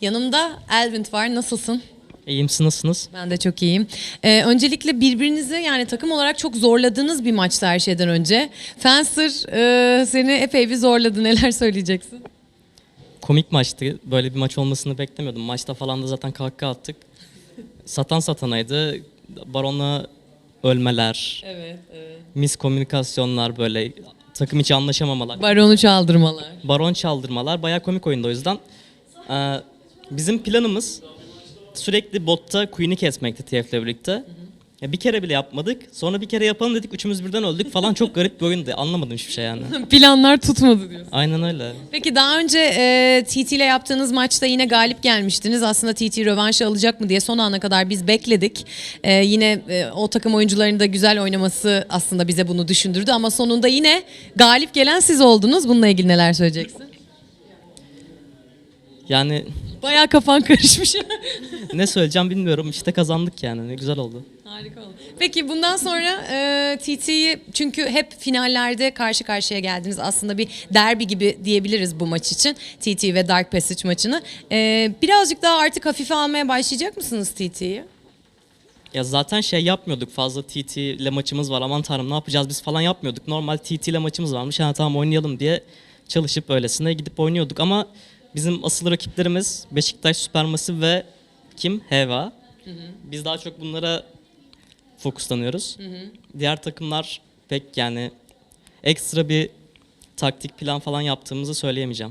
Yanımda Elvin var. Nasılsın? İyiyim siz nasılsınız? Ben de çok iyiyim. Ee, öncelikle birbirinizi yani takım olarak çok zorladığınız bir maçtı her şeyden önce. Fencer e, seni epey bir zorladı. Neler söyleyeceksin? Komik maçtı. Böyle bir maç olmasını beklemiyordum. Maçta falan da zaten kahkaha attık. Satan satanaydı. Baronla ölmeler, Evet, evet. miskomünikasyonlar böyle takım içi anlaşamamalar. Baronu çaldırmalar. Baron çaldırmalar bayağı komik oyundu o yüzden. Ee, bizim planımız sürekli botta Queen'i kesmekti TF'le birlikte. Ya bir kere bile yapmadık. Sonra bir kere yapalım dedik. Üçümüz birden öldük falan. Çok garip bir oyundu. Anlamadım hiçbir şey yani. Planlar tutmadı diyorsun. Aynen öyle. Peki daha önce e, TT ile yaptığınız maçta yine galip gelmiştiniz. Aslında TT rövanşı alacak mı diye son ana kadar biz bekledik. E, yine e, o takım oyuncularının da güzel oynaması aslında bize bunu düşündürdü. Ama sonunda yine galip gelen siz oldunuz. Bununla ilgili neler söyleyeceksin? Yani Bayağı kafan karışmış. ne söyleyeceğim bilmiyorum. İşte kazandık yani. Ne güzel oldu. Harika oldu. Peki bundan sonra e, TT'yi çünkü hep finallerde karşı karşıya geldiniz. Aslında bir derbi gibi diyebiliriz bu maç için. TT ve Dark Passage maçını. E, birazcık daha artık hafife almaya başlayacak mısınız TT'yi? Ya zaten şey yapmıyorduk fazla TT ile maçımız var aman tanrım ne yapacağız biz falan yapmıyorduk. Normal TT ile maçımız varmış ha tamam oynayalım diye çalışıp öylesine gidip oynuyorduk ama bizim asıl rakiplerimiz Beşiktaş Süpermasif ve kim? Heva. Biz daha çok bunlara fokuslanıyoruz. Diğer takımlar pek yani ekstra bir taktik plan falan yaptığımızı söyleyemeyeceğim.